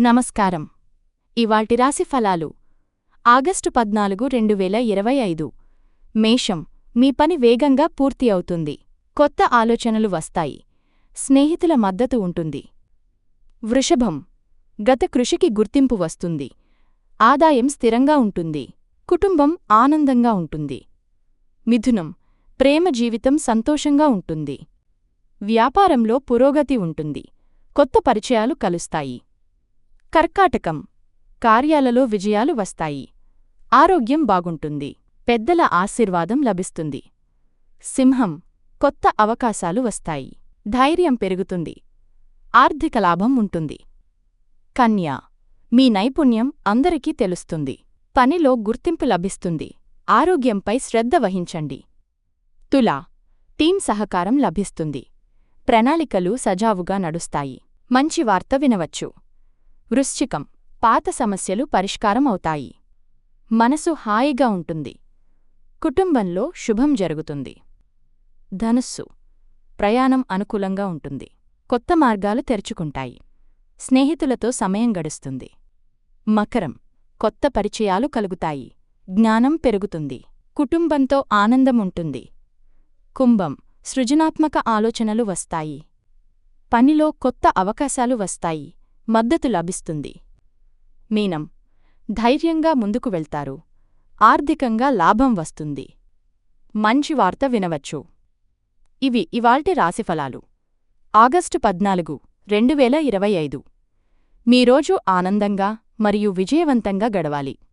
నమస్కారం. ఇవాల్టి రాశి ఫలాలు ఆగస్టు పద్నాలుగు రెండు వేల ఇరవై ఐదు. మేషం మీ పని వేగంగా పూర్తి అవుతుంది. కొత్త ఆలోచనలు వస్తాయి. స్నేహితుల మద్దతు ఉంటుంది. వృషభం గత కృషికి గుర్తింపు వస్తుంది. ఆదాయం స్థిరంగా ఉంటుంది. కుటుంబం ఆనందంగా ఉంటుంది. మిథునం ప్రేమ జీవితం సంతోషంగా ఉంటుంది. వ్యాపారంలో పురోగతి ఉంటుంది. కొత్త పరిచయాలు కలుస్తాయి. కర్కాటకం. కార్యాలలో విజయాలు వస్తాయి. ఆరోగ్యం బాగుంటుంది. పెద్దల ఆశీర్వాదం లభిస్తుంది. సింహం. కొత్త అవకాశాలు వస్తాయి. ధైర్యం పెరుగుతుంది. ఆర్థిక లాభం ఉంటుంది. కన్యా. మీ నైపుణ్యం అందరికీ తెలుస్తుంది. పనిలో గుర్తింపు లభిస్తుంది. ఆరోగ్యంపై శ్రద్ధ వహించండి. తులా. టీం సహకారం లభిస్తుంది. ప్రణాళికలు సజావుగా నడుస్తాయి. మంచి వార్త వినవచ్చు. వృశ్చికం. పాత సమస్యలు పరిష్కారం అవుతాయి. మనసు హాయిగా ఉంటుంది. కుటుంబంలో శుభం జరుగుతుంది. ధనుస్సు. ప్రయాణం అనుకూలంగా ఉంటుంది. కొత్త మార్గాలు తెరుచుకుంటాయి. స్నేహితులతో సమయం గడుస్తుంది. మకరం. కొత్త పరిచయాలు కలుగుతాయి. జ్ఞానం పెరుగుతుంది. కుటుంబంతో ఆనందం ఉంటుంది. కుంభం. సృజనాత్మక ఆలోచనలు వస్తాయి. పనిలో కొత్త అవకాశాలు వస్తాయి. మద్దతు లభిస్తుంది. మీనం ధైర్యంగా ముందుకు వెళ్తారు. ఆర్థికంగా లాభం వస్తుంది. మంచి వార్త వినవచ్చు. ఇవి ఇవాల్టి రాశిఫలాలు. ఆగస్టు పద్నాలుగు రెండు వేల ఇరవై ఐదు. మీ రోజు ఆనందంగా మరియు విజయవంతంగా గడవాలి.